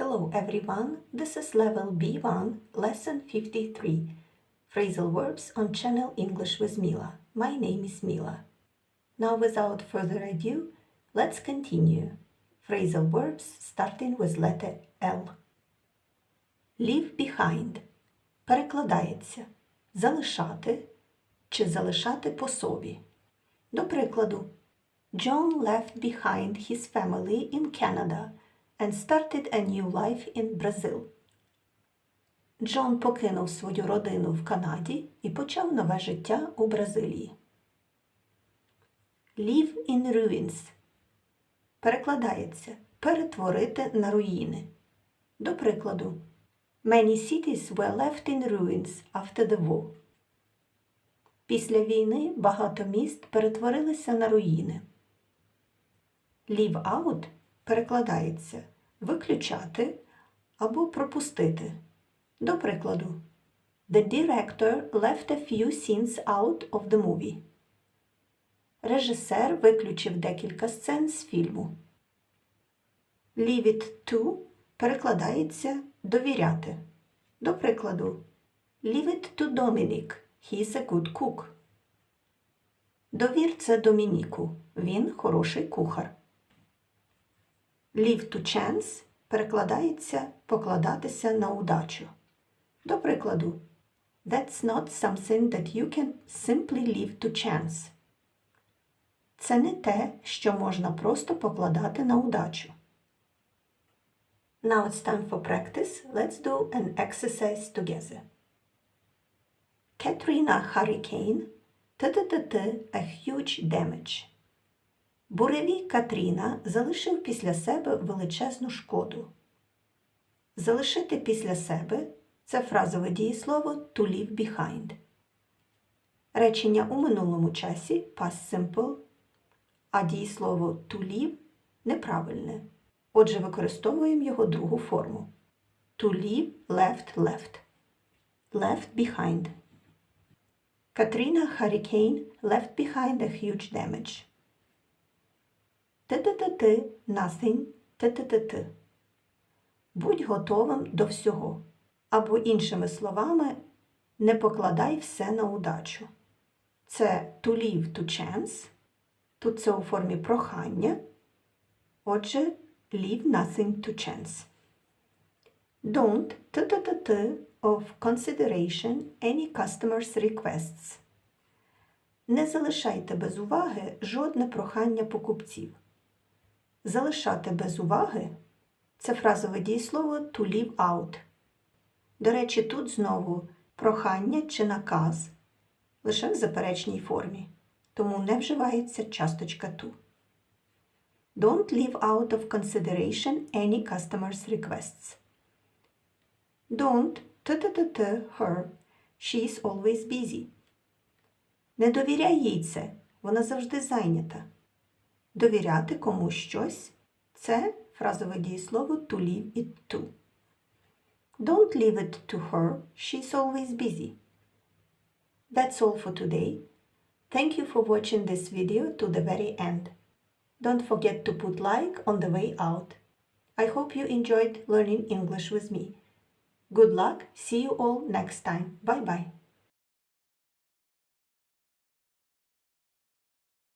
Hello everyone, this is level B1, lesson 53. Phrasal verbs on channel English with Mila. My name is Mila. Now without further ado, let's continue. Phrasal verbs starting with letter L. Leave behind. Перекладається залишати чи залишати по собі. До прикладу, John left behind his family in Canada and started a new life in Brazil. Джон покинув свою родину в Канаді і почав нове життя у Бразилії. Live in ruins. Перекладається перетворити на руїни. До прикладу, Many cities were left in ruins after the war. Після війни багато міст перетворилися на руїни. Leave out перекладається виключати або пропустити. До прикладу, The director left a few scenes out of the movie. Режисер виключив декілька сцен з фільму. Leave it to перекладається довіряти. До прикладу, Leave it to Dominic. He's a good cook. Довір це Домініку. Він хороший кухар. Leave to chance перекладається покладатися на удачу. До прикладу, That's not something that you can simply leave to chance. Це не те, що можна просто покладати на удачу. Now it's time for practice. Let's do an exercise together. Katrina Hurricane ТТТ a huge damage. Буревій Катріна залишив після себе величезну шкоду. Залишити після себе це фразове дієслово to leave behind. Речення у минулому часі past simple, а дієслово to leave неправильне. Отже, використовуємо його другу форму. To leave left left. Left behind. Katrina Hurricane left behind a huge damage. Nothing ТТТ. Будь готовим до всього. Або іншими словами, не покладай все на удачу. Це to leave to chance. Тут це у формі прохання. Отже, leave nothing to chance. Don't ТТТ of consideration any customer's requests. Не залишайте без уваги жодне прохання покупців. Залишати без уваги це фразове дієслово to leave out. До речі, тут знову прохання чи наказ лише в заперечній формі, тому не вживається часточка to. Don't leave out of consideration any customer's requests. Don't ТТТ her. She is always busy. Не довіряй їй це. Вона завжди зайнята. Довіряти комусь щось це фразове дієслово to leave it to. Don't leave it to her. She's always busy. That's all for today. Thank you for watching this video to the very end. Don't forget to put like on the way out. I hope you enjoyed learning English with me. Good luck. See you all next time. Bye bye.